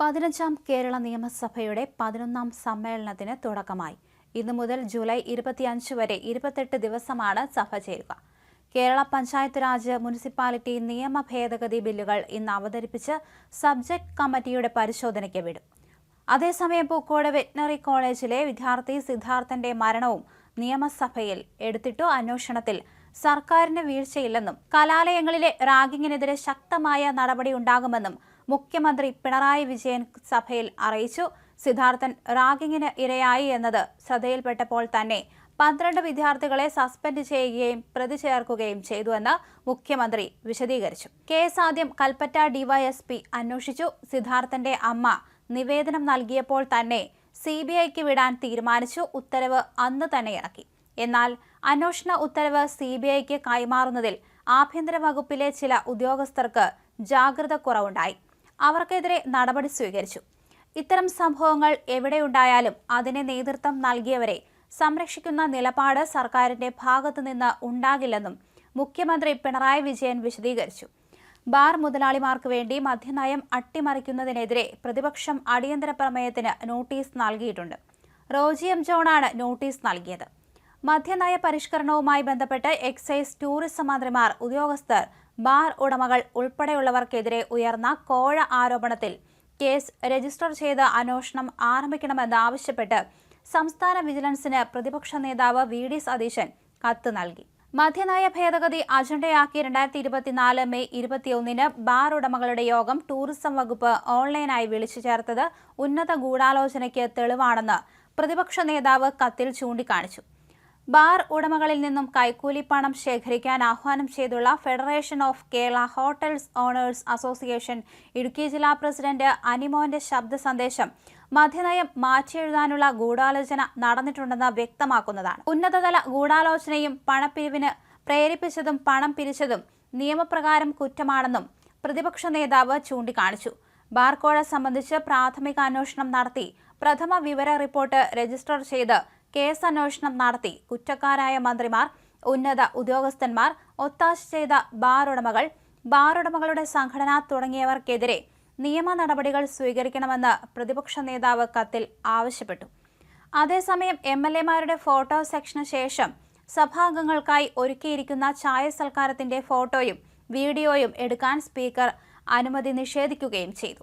പതിനഞ്ചാം കേരള നിയമസഭയുടെ പതിനൊന്നാം സമ്മേളനത്തിന് തുടക്കമായി. ഇന്നു മുതൽ ജൂലൈ ഇരുപത്തിയഞ്ച് വരെ ഇരുപത്തെട്ട് ദിവസമാണ് സഭ ചേരുക. കേരള പഞ്ചായത്ത് രാജ് മുനിസിപ്പാലിറ്റി നിയമ ഭേദഗതി ബില്ലുകൾ ഇന്ന് അവതരിപ്പിച്ച് സബ്ജക്ട് കമ്മിറ്റിയുടെ പരിശോധനയ്ക്ക് വിടും. അതേസമയം പൂക്കോട് വെറ്റിനറി കോളേജിലെ വിദ്യാർത്ഥി സിദ്ധാർത്ഥന്റെ മരണവും നിയമസഭയിൽ എടുത്തിട്ടു അന്വേഷണത്തിൽ സർക്കാരിന് വീഴ്ചയില്ലെന്നും കലാലയങ്ങളിലെ റാഗിങ്ങിനെതിരെ ശക്തമായ നടപടി ഉണ്ടാകുമെന്നും മുഖ്യമന്ത്രി പിണറായി വിജയൻ സഭയിൽ അറിയിച്ചു. സിദ്ധാർത്ഥൻ റാഗിങ്ങിന് ഇരയായി എന്നത് ശ്രദ്ധയിൽപ്പെട്ടപ്പോൾ തന്നെ പന്ത്രണ്ട് വിദ്യാർത്ഥികളെ സസ്പെൻഡ് ചെയ്യുകയും പ്രതി ചേർക്കുകയും ചെയ്തുവെന്ന് മുഖ്യമന്ത്രി വിശദീകരിച്ചു. കേസ് ആദ്യം കൽപ്പറ്റ ഡിവൈഎസ്പി അന്വേഷിച്ചു. സിദ്ധാർത്ഥന്റെ അമ്മ നിവേദനം നൽകിയപ്പോൾ തന്നെ സി ബി ഐക്ക് വിടാൻ തീരുമാനിച്ചു. ഉത്തരവ് അന്ന് തന്നെ ഇറക്കി. എന്നാൽ അന്വേഷണ ഉത്തരവ് സി ബി ഐക്ക് കൈമാറുന്നതിൽ ആഭ്യന്തര വകുപ്പിലെ ചില ഉദ്യോഗസ്ഥർക്ക് ജാഗ്രത കുറവുണ്ടായി. അവർക്കെതിരെ നടപടി സ്വീകരിച്ചു. ഇത്തരം സംഭവങ്ങൾ എവിടെയുണ്ടായാലും അതിനെ നേതൃത്വം നൽകിയവരെ സംരക്ഷിക്കുന്ന നിലപാട് സർക്കാരിന്റെ ഭാഗത്തുനിന്ന് ഉണ്ടാകില്ലെന്നും മുഖ്യമന്ത്രി പിണറായി വിജയൻ വിശദീകരിച്ചു. ബാർ മുതലാളിമാർക്ക് വേണ്ടി മദ്യനയം അട്ടിമറിക്കുന്നതിനെതിരെ പ്രതിപക്ഷം അടിയന്തര പ്രമേയത്തിന് നോട്ടീസ് നൽകിയിട്ടുണ്ട്. റോജി എം ജോണാണ് നോട്ടീസ് നൽകിയത്. മദ്യനയ പരിഷ്കരണവുമായി ബന്ധപ്പെട്ട് എക്സൈസ് ടൂറിസം മന്ത്രിമാർ ഉദ്യോഗസ്ഥർ ബാർ ഉടമകൾ ഉൾപ്പെടെയുള്ളവർക്കെതിരെ ഉയർന്ന കോഴ ആരോപണത്തിൽ കേസ് രജിസ്റ്റർ ചെയ്ത് അന്വേഷണം ആരംഭിക്കണമെന്ന് ആവശ്യപ്പെട്ട് സംസ്ഥാന വിജിലൻസിന് പ്രതിപക്ഷ നേതാവ് വി ഡി സതീശൻ കത്ത് നൽകി. മദ്യനയ ഭേദഗതി അജണ്ടയാക്കി രണ്ടായിരത്തി ഇരുപത്തിനാല് മെയ് ഇരുപത്തിയൊന്നിന് ബാർ ഉടമകളുടെ യോഗം ടൂറിസം വകുപ്പ് ഓൺലൈനായി വിളിച്ചു ചേർത്തത് ഉന്നത ഗൂഢാലോചനയ്ക്ക് തെളിവാണെന്ന് പ്രതിപക്ഷ നേതാവ് കത്തിൽ ചൂണ്ടിക്കാണിച്ചു. ബാർ ഉടമകളിൽ നിന്നും കൈക്കൂലി പണം ശേഖരിക്കാൻ ആഹ്വാനം ചെയ്തുള്ള federation of Kerala hotels owners association Idukki ജില്ലാ പ്രസിഡന്റ് അനിമോന്റെ ശബ്ദ സന്ദേശം മദ്യനയം മാറ്റിയെഴുതാനുള്ള ഗൂഢാലോചന നടന്നിട്ടുണ്ടെന്ന് വ്യക്തമാക്കുന്നതാണ്. ഉന്നതതല ഗൂഢാലോചനയും പണപ്പിരിവിന് പ്രേരിപ്പിച്ചതും പണം പിരിച്ചതും നിയമപ്രകാരം കുറ്റമാണെന്നും പ്രതിപക്ഷ നേതാവ് ചൂണ്ടിക്കാണിച്ചു. ബാർക്കോഴ സംബന്ധിച്ച് പ്രാഥമിക അന്വേഷണം നടത്തി പ്രഥമ വിവര റിപ്പോർട്ട് രജിസ്റ്റർ ചെയ്ത് കേസ് അന്വേഷണം നടത്തി കുറ്റക്കാരായ മന്ത്രിമാർ ഉന്നത ഉദ്യോഗസ്ഥന്മാർ ഒത്താശ ചെയ്ത ബാർ ഉടമകളുടെ സംഘടന തുടങ്ങിയവർക്കെതിരെ നിയമ നടപടികൾ സ്വീകരിക്കണമെന്ന് പ്രതിപക്ഷ നേതാവ് കത്തിൽ ആവശ്യപ്പെട്ടു. അതേസമയം എം എൽ എമാരുടെ ഫോട്ടോ സെക്ഷന് ശേഷം സഭാംഗങ്ങൾക്കായി ഒരുക്കിയിരിക്കുന്ന ചായ സൽക്കാരത്തിന്റെ ഫോട്ടോയും വീഡിയോയും എടുക്കാൻ സ്പീക്കർ അനുമതി നിഷേധിക്കുകയും ചെയ്തു.